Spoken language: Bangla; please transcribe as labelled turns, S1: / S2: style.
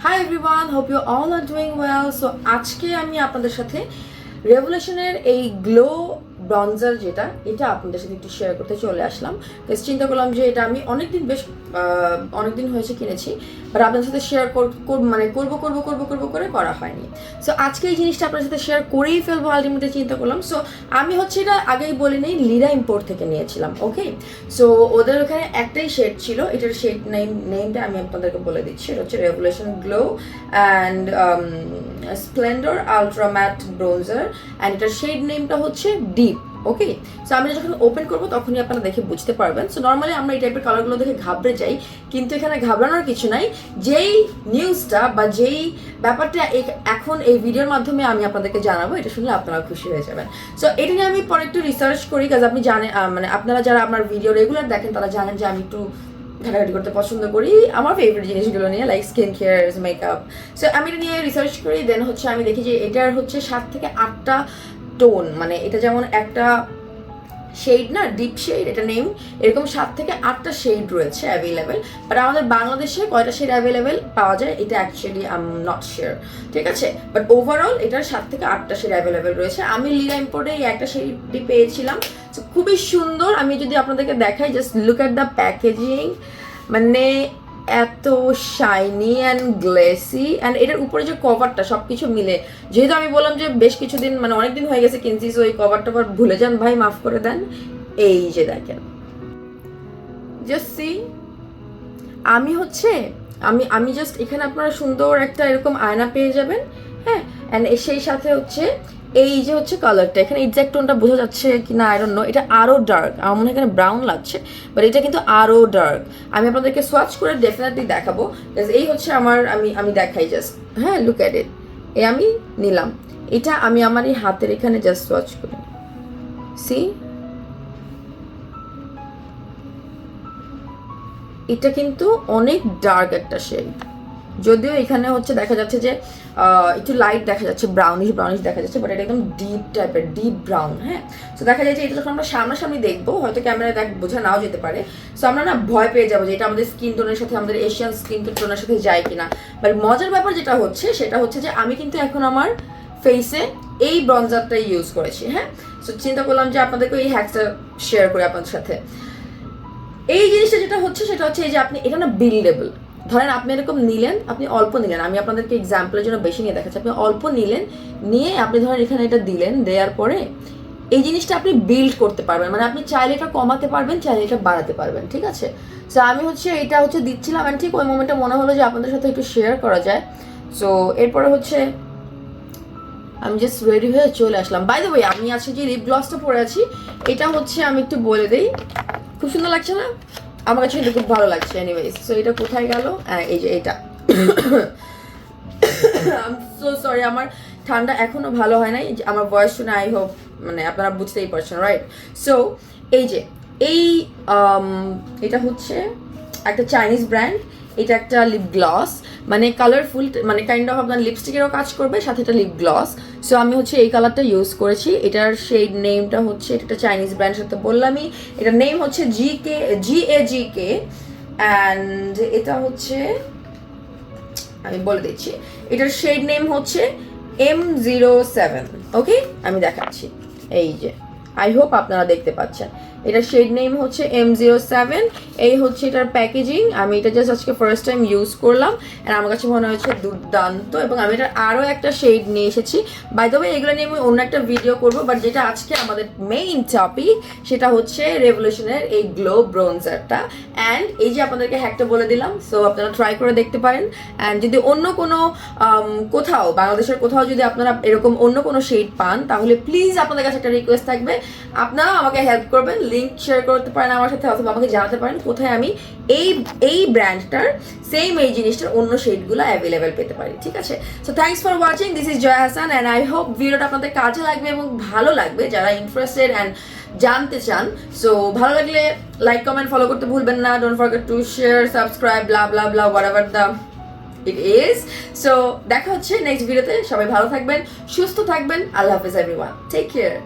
S1: Hi everyone hope you all are doing well so আজকে আমি আপনাদের সাথে রেভুলেশনের এই গ্লো ব্রঞ্জার যেটা, এটা আপনাদের সাথে একটু শেয়ার করতে চলে আসলাম। বেশ চিন্তা করলাম যে এটা আমি অনেকদিন বেশ অনেকদিন হয়েছে কিনেছি বাট আপনাদের সাথে শেয়ার মানে করব করব করব করব করে করা হয়নি। সো আজকে এই জিনিসটা আপনার সাথে শেয়ার করেই ফেলব আলটিমেটলি চিন্তা করলাম। সো আমি হচ্ছে এটা আগেই বলে নেই লিরা ইম্পোর্ট থেকে নিয়েছিলাম ওকে সো ওদের ওখানে একটাই শেড ছিল, এটার শেড নেম নেমটা আমি আপনাদেরকে বলে দিচ্ছি এটা হচ্ছে Revolution glow and splendour ultra matte bronzer and এটার শেড নেমটা হচ্ছে ডিপ ওকে সো আমি যখন ওপেন করব তখনই আপনারা দেখে বুঝতে পারবেন। সো নর্মালি আমরা এই টাইপের কালারগুলো দেখে ঘাবড়ে যাই কিন্তু এখানে ঘাবড়ানোর কিছু নাই। যেই নিউজটা বা যেই ব্যাপারটা এখন এই ভিডিওর মাধ্যমে আমি আপনাদেরকে জানাব এটা শুনলে আপনারা খুশি হয়ে যাবেন। সো এটা নিয়ে আমি পরে একটু রিসার্চ করি কাজ আপনি আহ, মানে আপনারা যারা আমার ভিডিও রেগুলার দেখেন তারা জানেন যে আমি একটু ঘাটাঘাটি করতে পছন্দ করি। আমার ফেভারিট জিনিসগুলো নিয়ে like skin care makeup so আমি এটা নিয়ে রিসার্চ করি দেন হচ্ছে আমি দেখি যে এটার হচ্ছে সাত থেকে আটটা টোন মানে এটা যেমন একটা শেড না, ডিপ শেড, এটা নেম, এরকম সাত থেকে আটটা শেড রয়েছে অ্যাভেলেবেল বাট আমাদের বাংলাদেশে কয়টা শেড অ্যাভেলেবেল পাওয়া যায়, এটা actually I am not sure ঠিক আছে? বাট ওভারঅল এটার সাত থেকে আটটা শেড অ্যাভেলেবেল রয়েছে। আমি লিরা ইম্পোর্টে এই একটা শেডটি পেয়েছিলাম খুবই সুন্দর। আমি যদি আপনাদেরকে দেখাই just look at the packaging মানে এত শাইনি অ্যান্ড গ্লেসি অ্যান্ড এটার উপরে যে কভারটা সব কিছু মিলে। যেহেতু আমি বললাম যে বেশ কিছুদিন মানে অনেক দিন হয়ে গেছে কিনছি, so ওই কভার টভার ভুলে যান ভাই, মাফ করে দেন। এই যে দেখেন। জাস্ট সি আমি হচ্ছে, আমি আমি জাস্ট এখানে আপনারা সুন্দর একটা এরকম আয়না পেয়ে যাবেন হ্যাঁ? অ্যান্ড সেই সাথে হচ্ছে এই যে হচ্ছে কালারটা এখানে এক্সাক্ট টোনটা বোঝা যাচ্ছে কি না আয়রন নো এটা আরও ডার্ক আমার মনে হয় এখানে ব্রাউন লাগছে বাট এটা কিন্তু আরও ডার্ক আমি আপনাদেরকে সোয়াচ করে ডেফিনেটলি দেখাবো এই হচ্ছে আমার, আমি আমি দেখাই জাস্ট হ্যাঁ লুক অ্যাট ইট এ আমি নিলাম। এটা আমি আমার এই হাতের এখানে জাস্ট সোয়াচ করি। সি এটা কিন্তু অনেক ডার্ক একটা শেড যদিও এখানে হচ্ছে দেখা যাচ্ছে যে একটু লাইট দেখা যাচ্ছে ব্রাউনিশ ব্রাউনিশ দেখা যাচ্ছে বাট এটা একদম ডিপ টাইপের ডিপ ব্রাউন হ্যাঁ? তো দেখা যায় যে এটা যখন আমরা সামনাসামনি দেখব, হয়তো ক্যামেরায় দেখ, বোঝা নাও যেতে পারে। সো আমরা না ভয় পেয়ে যাব যে এটা আমাদের স্কিন টোনের সাথে, আমাদের এশিয়ান স্কিন টোনের সাথে যায় কিনা। বাট মজার ব্যাপার যেটা হচ্ছে, সেটা হচ্ছে যে আমি কিন্তু এখন আমার ফেসে এই ব্রঞ্জারটাই ইউজ করেছি হ্যাঁ? সো চিন্তা করলাম যে আপনাদেরকে এই হ্যাকটা শেয়ার করি আপনাদের সাথে। এই জিনিসটা যেটা হচ্ছে, সেটা হচ্ছে এই যে আপনি, এটা না বিল্ডেবল ধরেন আপনি এরকম নিলেন, আপনি অল্প নিলেন। আমি আপনাদেরকে এক্সাম্পলের জন্য বেশি নিয়ে দেখাচ্ছি। আপনি অল্প নিলেন, নিয়ে আপনি ধরেন এখানে এটা দিলেন, দেওয়ার পরে এই জিনিসটা আপনি বিল্ড করতে পারবেন। মানে আপনি চাইলে এটা কমাতে পারবেন, চাইলে এটা বাড়াতে পারবেন, ঠিক আছে? সো আমি হচ্ছে এটা হচ্ছে দিচ্ছিলাম and ঠিক ওই মোমেন্টে মনে হলো যে আপনাদের সাথে একটু শেয়ার করা যায়। সো এরপরে হচ্ছে আমি জাস্ট রেডি হয়ে চলে আসলাম। বাই দ্য ওয়ে আমি আজকে যে লিপ গ্লসটা পরে আছি, এটা হচ্ছে আমি একটু বলে দিই। খুব সুন্দর লাগছে না? আমার কাছে কিন্তু খুব ভালো লাগছে এনিওয়েজ সো এটা কোথায় গেল? হ্যাঁ এই যে এটা। সো সরি আমার ঠান্ডা এখনও ভালো হয় নাই। আমার বয়স শুনে আই হোপ মানে আপনারা বুঝতেই পারছেন রাইট সো এই যে এই um, এটা হচ্ছে একটা চাইনিজ ব্র্যান্ড এটা একটা লিপ গ্লস মানে কালারফুল মানে কাইন্ড অফ আপনার লিপস্টিকেরও কাজ করবে, সাথে একটা লিপ গ্লস সো আমি হচ্ছে এই কালারটা ইউজ করেছি। এটার শেড নেমটা হচ্ছে, এটা চাইনিজ ব্র্যান্ড সাথে বললামই। এটার নেম হচ্ছে জি কে জি এ জি কে অ্যান্ড এটা হচ্ছে, আমি বলে দিচ্ছি। এটার শেড নেম হচ্ছে এম জিরো সেভেন ওকে আমি দেখাচ্ছি। এই যে। আই হোপ আপনারা দেখতে পাচ্ছেন। এটার শেড নেম হচ্ছে এম জিরো সেভেন এই হচ্ছে এটার প্যাকেজিং আমি এটা জাস্ট আজকে ফার্স্ট টাইম ইউজ করলাম। আর আমার কাছে মনে হয়েছে দুর্দান্ত। এবং আমি এটার আরও একটা শেড নিয়ে এসেছি। বাই দ্য এগুলো নিয়ে আমি অন্য একটা ভিডিও করব। বাট যেটা আজকে আমাদের মেইন টপিক সেটা হচ্ছে রেভলিউশনের এই গ্লো ব্রোঞ্জারটা অ্যান্ড এই যে আপনাদেরকে হ্যাকটা বলে দিলাম সো আপনারা ট্রাই করে দেখতে পারেন। অ্যান্ড যদি অন্য কোনো কোথাও, বাংলাদেশের কোথাও যদি আপনারা এরকম অন্য কোনো শেড পান, তাহলে প্লিজ আপনাদের কাছে একটা রিকোয়েস্ট থাকবে। আপনারাও আমাকে হেল্প করবেন। লিঙ্ক শেয়ার করতে পারেন আমার সাথে অথবা আমাকে জানাতে পারেন কোথায় আমি এই এই ব্র্যান্ডটার সেম এই জিনিসটার অন্য শেডগুলো অ্যাভেলেবেল পেতে পারি, ঠিক আছে? So thanks for watching this is Joy Hasan and I hope ভিডিওটা আপনাদের কাজে লাগবে এবং ভালো লাগবে যারা ইন্টারেস্টেড অ্যান্ড জানতে চান। সো ভালো লাগলে লাইক কমেন্ট ফলো করতে ভুলবেন না। Don't forget to share subscribe blah blah blah whatever the it is so দেখা হচ্ছে নেক্সট ভিডিওতে সবাই ভালো থাকবেন, সুস্থ থাকবেন। আল্লাহ হাফিজ এভরিওয়ান টেক কেয়ার